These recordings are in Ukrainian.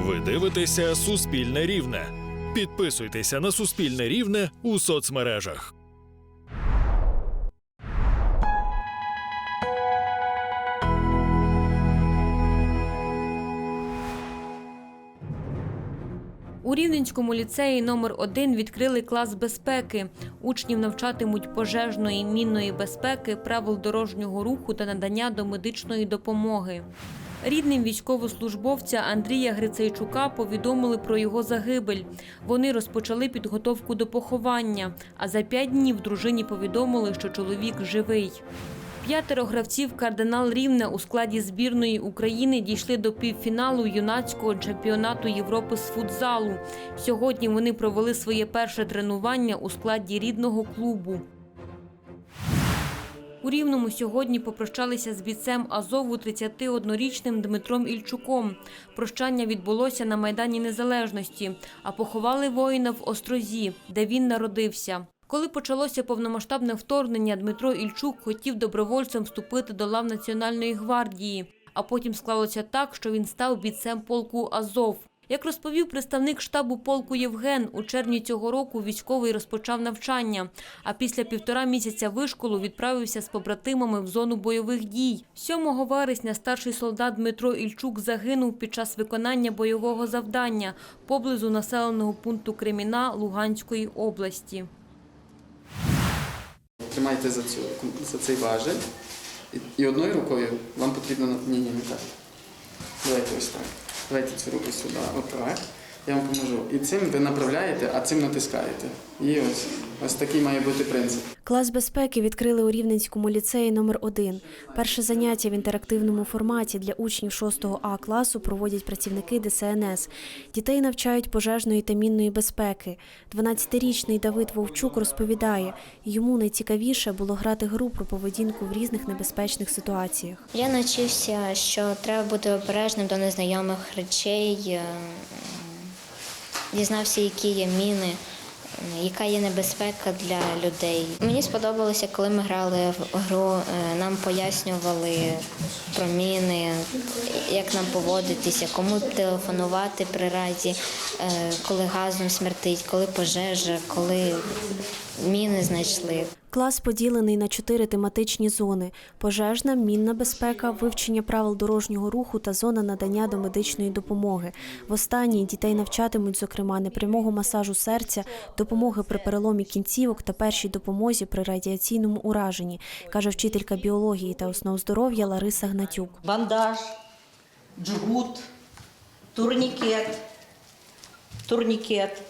Ви дивитеся Суспільне Рівне. Підписуйтеся на Суспільне Рівне у соцмережах. У Рівненському ліцеї номер 1 відкрили клас безпеки. Учнів навчатимуть пожежної мінної безпеки, правил дорожнього руху та надання домедичної допомоги. Рідним військовослужбовця Андрія Грицейчука повідомили про його загибель. Вони розпочали підготовку до поховання, а за п'ять днів дружині повідомили, що чоловік живий. П'ятеро гравців кардинал Рівне у складі збірної України дійшли до півфіналу юнацького чемпіонату Європи з футзалу. Сьогодні вони провели своє перше тренування у складі рідного клубу. У Рівному сьогодні попрощалися з бійцем Азову 31-річним Дмитром Ільчуком. Прощання відбулося на Майдані Незалежності, а поховали воїна в Острозі, де він народився. Коли почалося повномасштабне вторгнення, Дмитро Ільчук хотів добровольцем вступити до лав Національної гвардії, а потім склалося так, що він став бійцем полку Азов. Як розповів представник штабу полку Євген, у червні цього року військовий розпочав навчання, а після півтора місяця вишколу відправився з побратимами в зону бойових дій. 7 вересня старший солдат Дмитро Ільчук загинув під час виконання бойового завдання поблизу населеного пункту Креміна Луганської області. Тримайте за, цю, за цей важель. І, одною рукою вам потрібно. Ні, ні, не так. Давайте ось так. Давайте цю руку сюди. Отак. Я вам поможу. І цим ви направляєте, а цим натискаєте. І ось, ось такий має бути принцип. Клас безпеки відкрили у Рівненському ліцеї номер 1 Перше заняття в інтерактивному форматі для учнів 6 А класу проводять працівники ДСНС. Дітей навчають пожежної та мінної безпеки. 12-річний Давид Вовчук розповідає, йому найцікавіше було грати гру про поведінку в різних небезпечних ситуаціях. Я навчився, що треба бути обережним до незнайомих речей, е, дізнався, які є міни, е, яка є небезпека для людей. Мені сподобалося, коли ми грали в гру, е, нам пояснювали про міни, як нам поводитися, кому телефонувати при разі, е, коли газом смертить, коли пожежа, коли міни знайшли. Клас поділений на чотири тематичні зони: пожежна, мінна безпека, вивчення правил дорожнього руху та зона надання домедичної допомоги. В останній дітей навчатимуть, зокрема, непрямого масажу серця, допомоги при переломі кінцівок та першій допомозі при радіаційному ураженні, каже вчителька біології та основ здоров'я Лариса Гнатюк. бандаж, джгут, турнікет, турнікет,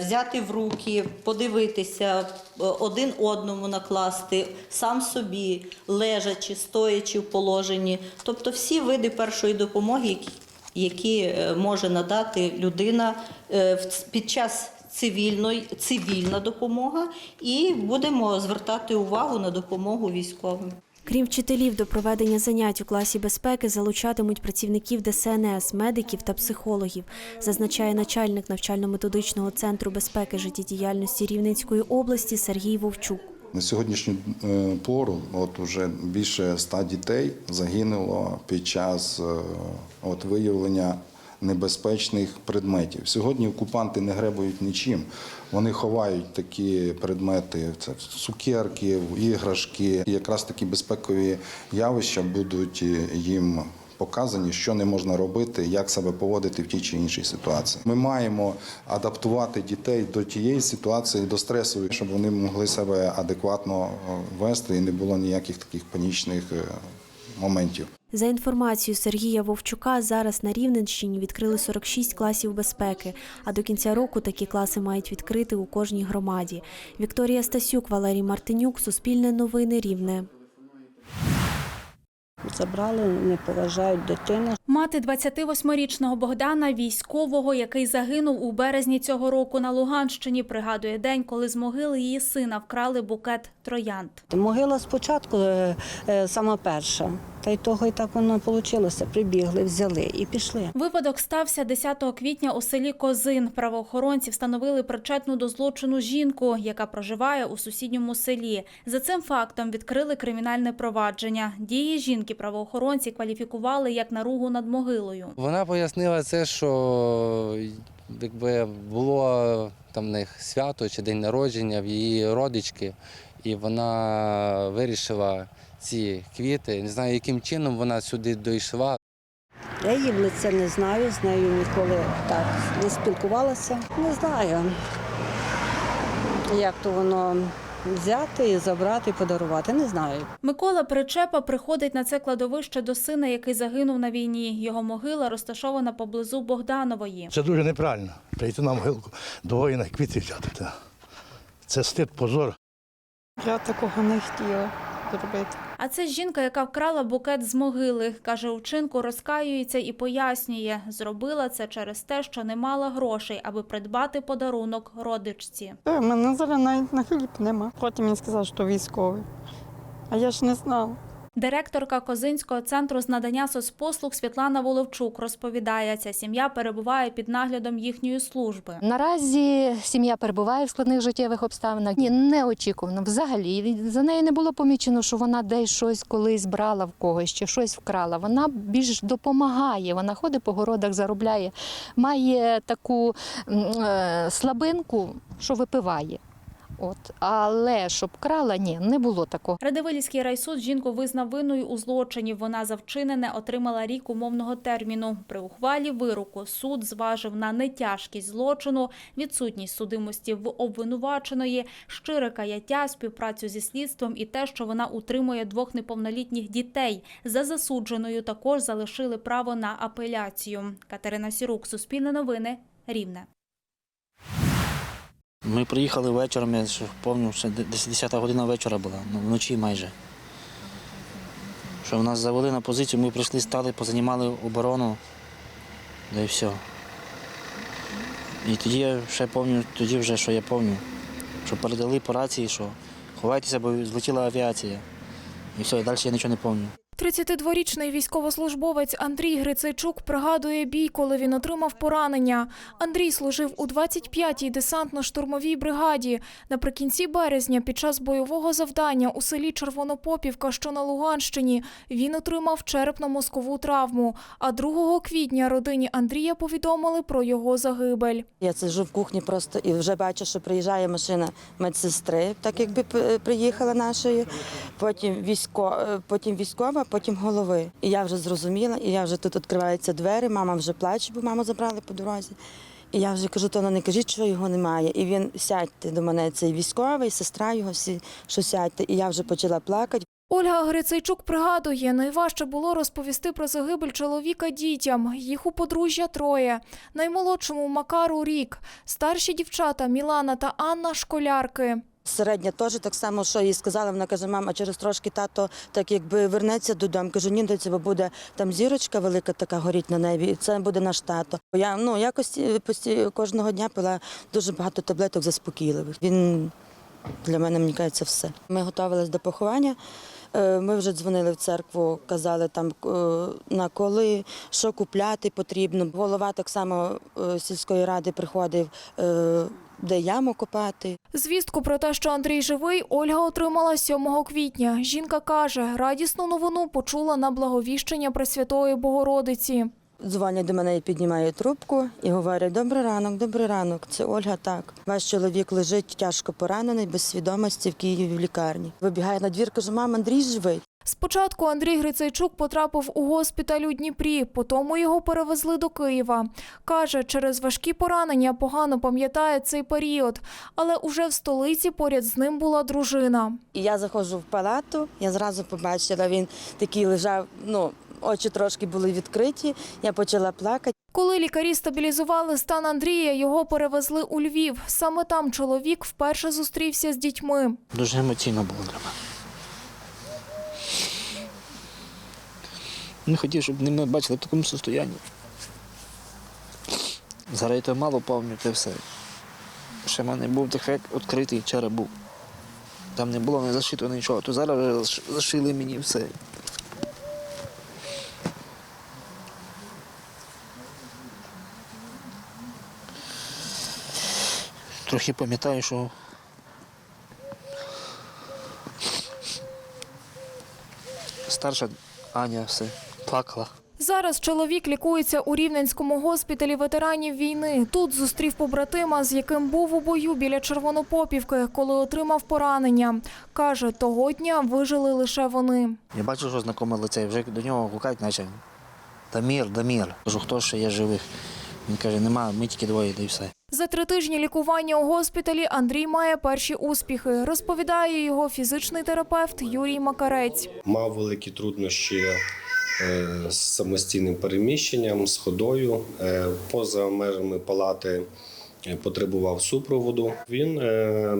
взяти в руки, подивитися, е, один одному накласти, сам собі, лежачи, стоячи в положенні. Тобто всі види першої допомоги, які, е, може надати людина е, під час цивільної, цивільна допомога, і будемо звертати увагу на допомогу військовим. Крім вчителів, до проведення занять у класі безпеки залучатимуть працівників ДСНС, медиків та психологів, зазначає начальник навчально-методичного центру безпеки життєдіяльності Рівненської області Сергій Вовчук. На сьогоднішню е, пору от уже більше ста дітей загинуло під час е, от, виявлення небезпечних предметів. Сьогодні окупанти не гребують нічим. Вони ховають такі предмети, це цукерки, іграшки. І якраз такі безпекові явища будуть е, їм показані, що не можна робити, як себе поводити в тій чи іншій ситуації. Ми маємо адаптувати дітей до тієї ситуації, до стресу, щоб вони могли себе адекватно е, вести і не було ніяких таких панічних е, моментів. За інформацією Сергія Вовчука, зараз на Рівненщині відкрили 46 класів безпеки, а до кінця року такі класи мають відкрити у кожній громаді. Вікторія Стасюк, Валерій Мартинюк, Суспільне новини Рівне. Забрали, не поважають дитину. Мати 28-річного Богдана, військового, який загинув у березні цього року на Луганщині, пригадує день, коли з могили її сина вкрали букет троянд. Могила спочатку е, е, сама перша, Та й того і так воно вийшло. Прибігли, взяли і пішли. Випадок стався 10 квітня у селі Козин. Правоохоронці встановили причетну до злочину жінку, яка проживає у сусідньому селі. За цим фактом відкрили кримінальне провадження. Дії жінки правоохоронці кваліфікували як наругу над могилою. Вона пояснила це, що якби було там в них свято чи день народження в її родички, і вона вирішила ці квіти. Не знаю, яким чином вона сюди дійшла. Я її в лице не знаю, з нею ніколи так не спілкувалася. Не знаю, як то воно взяти і забрати, і подарувати. Не знаю. Микола Причепа приходить на це кладовище до сина, який загинув на війні. Його могила розташована поблизу Богданової. Це дуже неправильно. Прийти на могилку до воїна квіти взяти. Це стид, позор. Я такого не хотіла зробити. А це жінка, яка вкрала букет з могили. Каже, вчинку розкаюється і пояснює, зробила це через те, що не мала грошей, аби придбати подарунок родичці. У мене зараз навіть на хліб нема. Потім він сказав, що військовий. А я ж не знала. Директорка Козинського центру з надання соцпослуг Світлана Воловчук розповідає, ця сім'я перебуває під наглядом їхньої служби. Наразі сім'я перебуває в складних життєвих обставинах. Ні, неочікувано взагалі. За нею не було помічено, що вона десь щось колись брала в когось чи щось вкрала. Вона більш допомагає. Вона ходить по городах, заробляє, має таку е, слабинку, що випиває. От, але щоб крала, ні, не було такого. Радивилівський райсуд жінку визнав винною у злочині. Вона за вчинене отримала рік умовного терміну. При ухвалі вироку суд зважив на нетяжкість злочину, відсутність судимості в обвинуваченої, щире каяття, співпрацю зі слідством і те, що вона утримує двох неповнолітніх дітей. За засудженою також залишили право на апеляцію. Катерина Сірук, Суспільне новини, Рівне. Ми приїхали вечором, я пам'ятаю, що десь 10 година вечора була, ну, вночі майже. Що в нас завели на позицію, ми прийшли, стали, позанімали оборону, да і все. І тоді я ще пам'ятаю, тоді вже, що я пам'ятаю, що передали по рації, що ховайтеся, бо злетіла авіація. І все, і далі я нічого не пам'ятаю. 32-річний військовослужбовець Андрій Грицайчук пригадує бій, коли він отримав поранення. Андрій служив у 25-й десантно-штурмовій бригаді. Наприкінці березня, під час бойового завдання у селі Червонопопівка, що на Луганщині, він отримав черепно-мозкову травму. А 2 квітня родині Андрія повідомили про його загибель. Я сиджу в кухні просто і вже бачу, що приїжджає машина медсестри, так якби приїхала нашої, потім військо, е, потім військова, потім голови. І я вже зрозуміла, і я вже тут відкриваються двері, мама вже плаче, бо маму забрали по дорозі. І я вже кажу, то не кажіть, що його немає. І він сядьте до мене, цей військовий, сестра його, всі, що сядьте. І я вже почала плакати. Ольга Грицайчук пригадує, найважче було розповісти про загибель чоловіка дітям. Їх у подружжя троє. Наймолодшому Макару рік. Старші дівчата Мілана та Анна школярки. Середня теж так само, що їй сказала, вона каже, мама, через трошки тато так якби вернеться додому. Кажу, ні, доці, бо буде там зірочка велика така горіть на небі, і це буде наш тато. Я ну якось е, кожного дня пила дуже багато таблеток заспокійливих. Він для мене, мені кажеться, все. Ми готувалися до поховання. Е, Ми вже дзвонили в церкву, казали там е, на коли, що купляти потрібно. Голова так само сільської ради приходив, де яму копати. Звістку про те, що Андрій живий, Ольга отримала 7 квітня. Жінка каже, радісну новину почула на благовіщення Пресвятої Богородиці. Дзвонять до мене і піднімають трубку і говорять: Добрий ранок, добрий ранок. Це Ольга. Так. Ваш чоловік лежить тяжко поранений, без свідомості в Києві в лікарні. Вибігає на двір, каже, мама, Андрій живий. Спочатку Андрій Грицайчук потрапив у госпіталь у Дніпрі, потім його перевезли до Києва. Каже, через важкі поранення погано пам'ятає цей період, але уже в столиці поряд з ним була дружина. Я заходжу в палату, я зразу побачила, він такий лежав, ну, очі трошки були відкриті, я почала плакати. Коли лікарі стабілізували стан Андрія, його перевезли у Львів. Саме там чоловік вперше зустрівся з дітьми. Дуже емоційно було для мене. Не хотів, щоб не мене бачили в такому состоянні. Зараз я то мало пам'ятаю все. Ще в мене був дефект відкритий вчора був. Там не було не зашито нічого, то зараз вже зашили мені все. Трохи пам'ятаю, що старша Аня все плакала. Зараз чоловік лікується у Рівненському госпіталі ветеранів війни. Тут зустрів побратима, з яким був у бою біля Червонопопівки, коли отримав поранення. Каже, того дня вижили лише вони. Я бачу, що знайоме лице, вже до нього гукають, наче Дамір, Дамір. Кажу, хто ще є живих? Він каже, нема, ми тільки двоє, да і все. За три тижні лікування у госпіталі Андрій має перші успіхи, розповідає його фізичний терапевт Юрій Макарець. Мав великі труднощі з самостійним переміщенням, з ходою. Е, Поза межами палати е, потребував супроводу. Він е,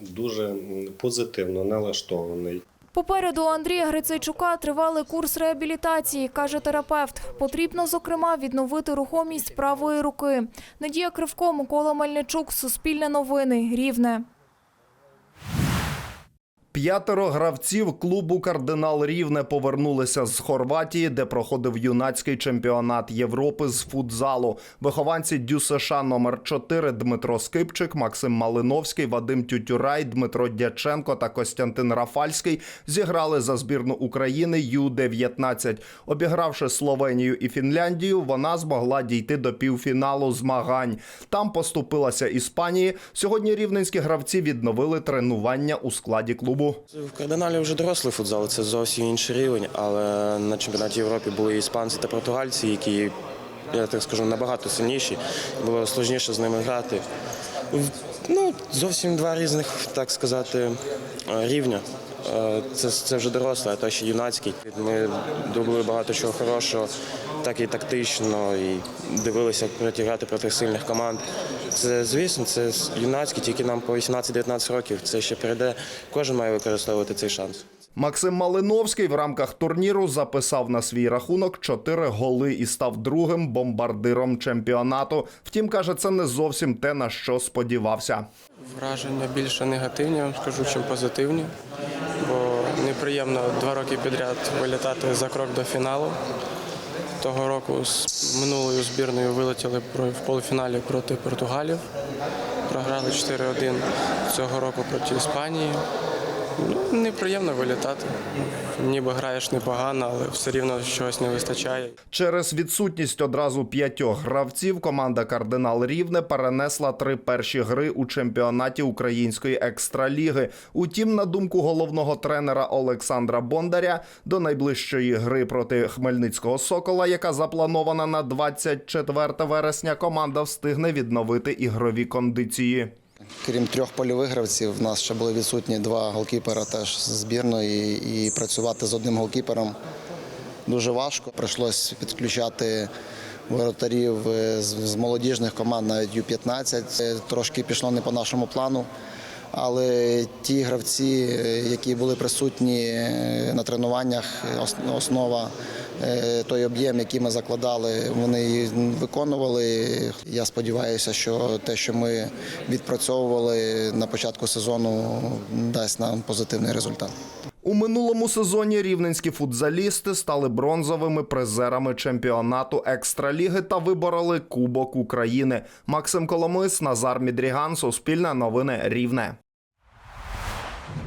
дуже позитивно налаштований. Попереду Андрія Грицайчука тривалий курс реабілітації, каже терапевт. Потрібно, зокрема, відновити рухомість правої руки. Надія Кривко, Микола Мельничук, Суспільне новини, Рівне. П'ятеро гравців клубу Кардинал Рівне повернулися з Хорватії, де проходив юнацький чемпіонат Європи з футзалу. Вихованці Дю США номер 4 Дмитро Скипчик, Максим Малиновський, Вадим Тютюрай, Дмитро Дяченко та Костянтин Рафальський зіграли за збірну України Ю-19. Обігравши Словенію і Фінляндію, вона змогла дійти до півфіналу змагань. Там поступилася Іспанії. Сьогодні рівненські гравці відновили тренування у складі клубу. В кардиналі вже дорослий футзал, це зовсім інший рівень, але на чемпіонаті Європи були іспанці та португальці, які, я так скажу, набагато сильніші. Було складніше з ними грати. Ну, зовсім два різних, так сказати, рівня. Е, Це, це вже дорослий, а то ще юнацький. Ми добули багато чого хорошого, так і тактично, і дивилися, як протиграти проти сильних команд. Це, звісно, це юнацький, тільки нам по 18-19 років. Це ще перейде. Кожен має використовувати цей шанс. Максим Малиновський в рамках турніру записав на свій рахунок чотири голи і став другим бомбардиром чемпіонату. Втім, каже, це не зовсім те, на що сподівався. Враження більше негативні, я вам скажу, чим позитивні. Бо неприємно два роки підряд вилітати за крок до фіналу. Того року з минулою збірною вилетіли в полуфіналі проти Португалів. Програли 4-1 цього року проти Іспанії. Ну, неприємно вилітати. Ніби граєш непогано, але все рівно чогось не вистачає. Через відсутність одразу п'ятьох гравців команда Кардинал Рівне перенесла три перші гри у чемпіонаті української екстраліги. Утім, на думку головного тренера Олександра Бондаря, до найближчої гри проти Хмельницького Сокола, яка запланована на 24 вересня, команда встигне відновити ігрові кондиції. Крім трьох польових гравців, в нас ще були відсутні два голкіпера теж з збірної, і працювати з одним голкіпером дуже важко. Прийшлось підключати воротарів е, з, молодіжних команд, навіть Ю-15. Трошки пішло не по нашому плану. Але ті гравці, е, які були присутні е, на тренуваннях, е, основа той об'єм, який ми закладали, вони виконували. Я сподіваюся, що те, що ми відпрацьовували на початку сезону, дасть нам позитивний результат. У минулому сезоні рівненські футзалісти стали бронзовими призерами чемпіонату екстраліги та вибороли Кубок України. Максим Коломис, Назар Мідріган, Суспільне новини Рівне.